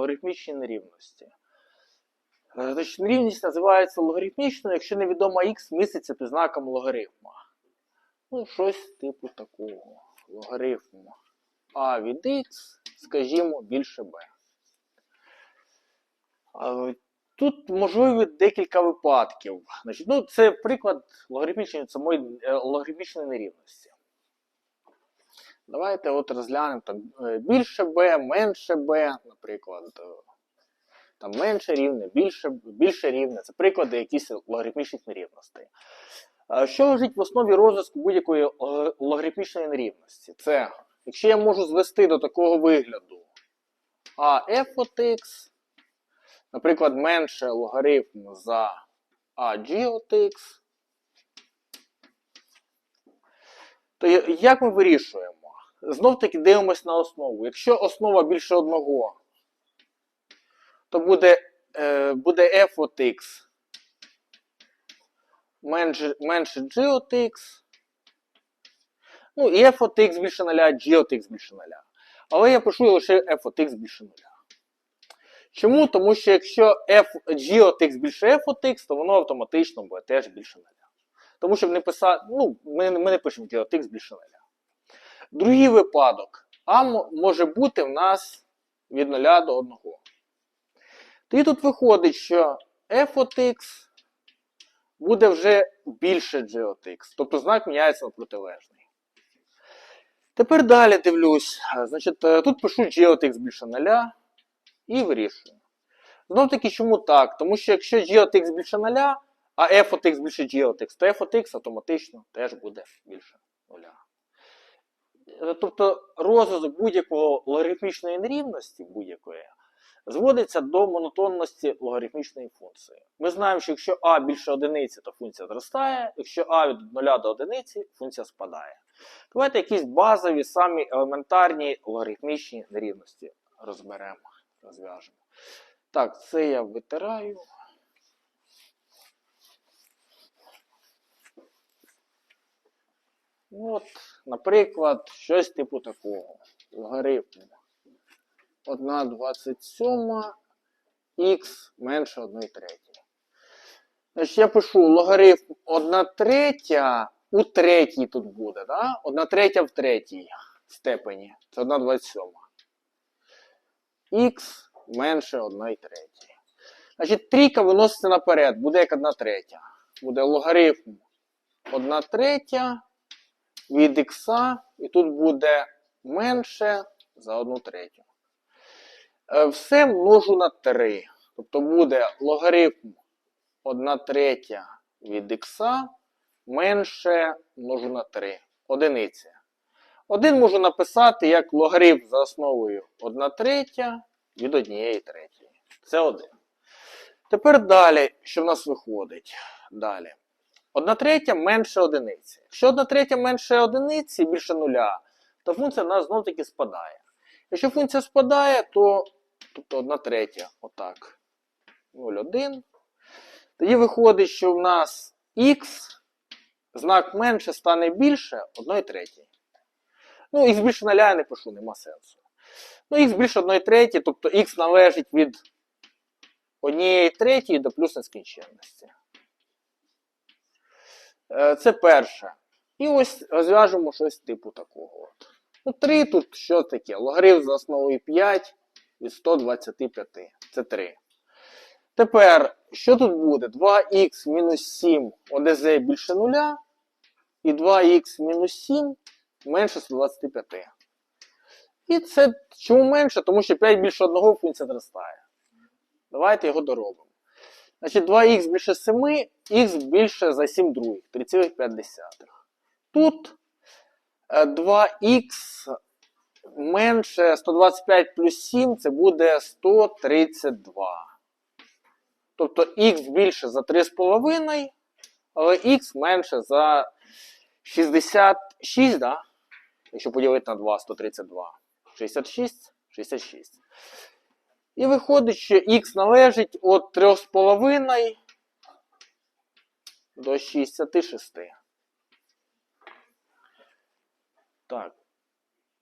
логарифмічні нерівності. Е, Значить, нерівність називається логарифмічною, якщо невідома х міститься під знаком логарифма. Ну, щось типу такого. Логарифм а від х, скажімо, більше b. Тут можливі декілька випадків. Значить, ну, це приклад логарифмічної самої е, логарифмічної нерівності. Давайте от розглянемо там е, більше b, менше b, наприклад. е, Там менше рівне, більше, більше рівне. Це приклади якісь логарифмічних нерівностей. Е, Що лежить в основі розв'язку будь-якої логарифмічної нерівності? Це, якщо я можу звести до такого вигляду а f от x, наприклад, менше логарифм за ag от x, то як ми вирішуємо? Знов таки дивимось на основу. Якщо основа більше одного, то буде, е, буде f от x менше, менше g от x. Ну і f от x більше 0, g от x більше 0. Але я пишу лише f от x більше 0. Чому? Тому що якщо f, g от x більше f от x, то воно автоматично буде теж більше 0. Тому що не писати, ну, ми, ми не пишемо g от x більше 0. Другий випадок. А може бути в нас від 0 до 1. Тоді тут виходить, що f от x буде вже більше g от x. Тобто знак міняється на протилежний. Тепер далі дивлюсь. Значить, е, тут пишу g от x більше 0 і вирішую. Знов таки, чому так? Тому що якщо g от x більше 0, а f от x більше g от x, то f от x автоматично теж буде більше 0. Е, Тобто розв'язок будь-якого логарифмічної нерівності будь-якої зводиться до монотонності логарифмічної функції. Ми знаємо, що якщо а більше одиниці, то функція зростає, якщо а від 0 до одиниці, функція спадає. Давайте якісь базові, самі елементарні логарифмічні нерівності розберемо, розв'яжемо. Так, це я витираю. От, наприклад, щось типу такого. Логарифм 1,27 х менше 1 третій. Значить, я пишу логарифм 1 третя у третій тут буде, да? 1 третя в третій степені. Це 1,27. Х менше 1 третій. Значить, трійка виноситься наперед, буде як 1 третя. Буде логарифм 1 третя від х, і тут буде менше за 1 третю. Е, Все множу на 3. Тобто буде логарифм 1 третя від х менше множу на 3. Одиниця. Один можу написати як логарифм за основою 1 третя від 1 третьої. Це 1. Тепер далі, що в нас виходить? Далі. 1 третя менше одиниці. Якщо 1 третя менше одиниці більше нуля, то функція в нас знов таки спадає. Якщо функція спадає, то тобто 1 третя, отак. 0,1. Тоді виходить, що в нас х знак менше стане більше 1 третій. Ну, х більше 0 я не пишу, нема сенсу. Ну, х більше 1 третій, тобто х належить від 1 третьої до плюс нескінченності. Е, Це перше. І ось розв'яжемо щось типу такого. Ну, 3 тут що таке? Логарифм за основою 5 від 125. Це 3. Тепер, що тут буде? 2х мінус 7 ОДЗ більше 0, і 2х мінус 7 менше 125. І це чому менше? Тому що 5 більше 1 функція зростає. Давайте його доробимо. Значить, 2х більше 7, х більше за 7 других, 3,5. Тут е, 2х менше 125 плюс 7 це буде 132. Тобто х більше за 3,5, але х менше за 66, да? якщо поділити на 2, 132. 66, 66. І виходить, що х належить від 3,5 до 66. Так.